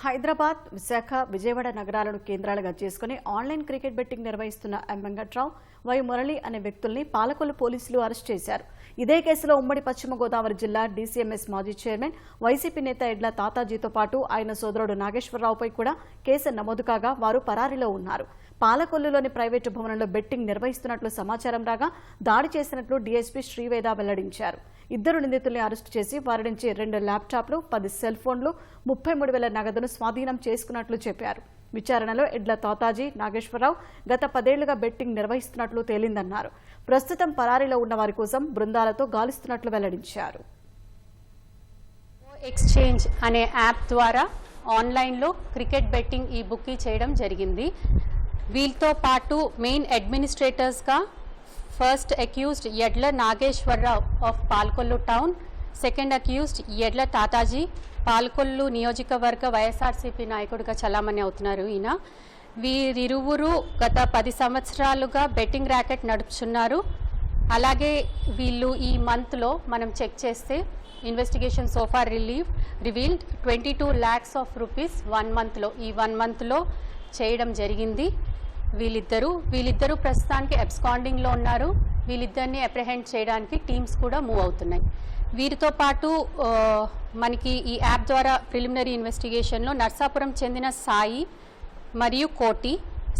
హైదరాబాద్ విశాఖ విజయవాడ నగరాలను కేంద్రాలుగా చేసుకుని ఆన్లైన్ క్రికెట్ బెట్టింగ్ నిర్వహిస్తున్న ఎం వెంకట్రావు వై మురళి అనే వ్యక్తుల్ని పాలకొల్లు పోలీసులు అరెస్ట్ చేశారు. ఇదే కేసులో ఉమ్మడి పశ్చిమ గోదావరి జిల్లా డీసీఎంఎస్ మాజీ చైర్మన్ వైసీపీ నేత ఎడ్ల తాతాజీతో పాటు ఆయన సోదరుడు నాగేశ్వరరావుపై కూడా కేసు నమోదు కాగా వారు పరారీలో ఉన్నారు. పాలకొల్లులోని ప్రైవేటు భవనంలో బెట్టింగ్ నిర్వహిస్తున్నట్లు సమాచారం రాగా దాడి చేసినట్లు డీఎస్పీ శ్రీవేద వెల్లడించారు. ఇద్దరు నిందితుల్ని అరెస్టు చేసి వారి నుంచి రెండు ల్యాప్టాప్లు పది సెల్ ఫోన్లు ముప్పై మూడు వేల నగదును స్వాధీనం చేసుకున్నట్లు చెప్పారు. విచారణలో ఎడ్ల తాతాజీ నాగేశ్వరరావు గత పదేళ్ళుగా బెట్టింగ్ నిర్వహిస్తున్నట్లు తేలిందన్నారు. ప్రస్తుతం పరారీలో ఉన్న వారి కోసం బృందాలతో గాలిస్తున్నట్లు వెల్లడించారు. ఎక్స్చేంజ్ అనే యాప్ ద్వారా ఆన్లైన్లో క్రికెట్ బెట్టింగ్ ఈ బుక్కి చేయడం జరిగింది. వీళ్ళతో పాటు main అడ్మినిస్ట్రేటర్స్గా first accused Edla Nageswara Rao of Palakollu town second accused Edla Tataji Palakollu నియోజకవర్గ వైఎస్ఆర్సీపీ నాయకుడిగా చలామణి అవుతున్నారు ఈయన. వీరిరువురు గత పది సంవత్సరాలుగా బెట్టింగ్ ర్యాకెట్ నడుపుచున్నారు. అలాగే వీళ్ళు ఈ మంత్లో మనం చెక్ చేస్తే investigation so far relieve revealed twenty two lakhs of rupees one మంత్లో ఈ వన్ మంత్లో చేయడం జరిగింది. వీళ్ళిద్దరూ వీళ్ళిద్దరూ ప్రస్తుతానికి ఎబ్స్కాండింగ్లో ఉన్నారు. వీళ్ళిద్దరిని అప్రహెండ్ చేయడానికి టీమ్స్ కూడా మూవ్ అవుతున్నాయి. వీరితో పాటు మనకి ఈ యాప్ ద్వారా ప్రిలిమినరీ ఇన్వెస్టిగేషన్లో నర్సాపురం చెందిన సాయి మరియు కోటి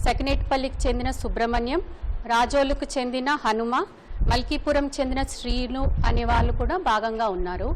సెకనేట్పల్లికి చెందిన సుబ్రహ్మణ్యం రాజోలుకు చెందిన హనుమ మల్కీపురం చెందిన శ్రీను అనే వాళ్ళు కూడా భాగంగా ఉన్నారు.